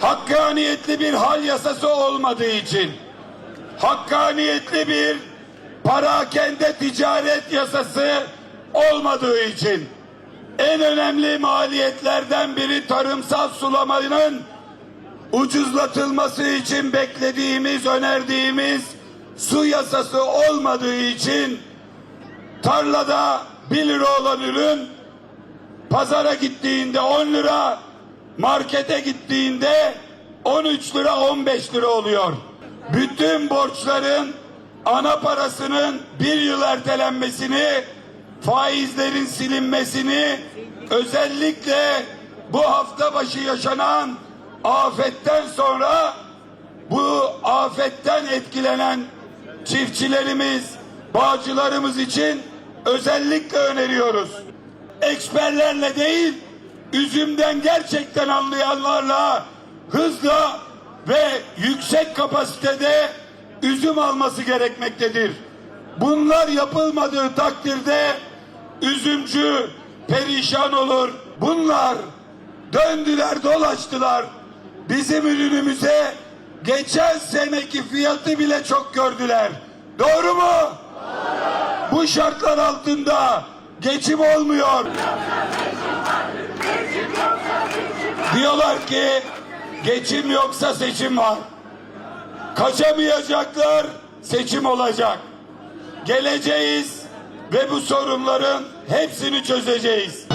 hakkaniyetli bir hal yasası olmadığı için, hakkaniyetli bir parakende ticaret yasası olmadığı için, en önemli maliyetlerden biri tarımsal sulamanın ucuzlatılması için beklediğimiz, önerdiğimiz su yasası olmadığı için tarlada 1 lira olan ürün pazara gittiğinde 10 lira, markete gittiğinde 13 lira 15 lira oluyor. Bütün borçların ana parasının bir yıl ertelenmesini, faizlerin silinmesini, özellikle bu hafta başı yaşanan afetten sonra bu afetten etkilenen çiftçilerimiz, bağcılarımız için özellikle öneriyoruz. Eksperlerle değil, üzümden gerçekten anlayanlarla hızla ve yüksek kapasitede üzüm alması gerekmektedir. Bunlar yapılmadığı takdirde üzümcü perişan olur. Bunlar döndüler dolaştılar. Bizim ürünümüze geçen seneki fiyatı bile çok gördüler. Doğru mu? Bu şartlar altında geçim olmuyor. Diyorlar ki geçim yoksa seçim var. Kaçamayacaklar, seçim olacak. Geleceğiz ve bu sorunların hepsini çözeceğiz.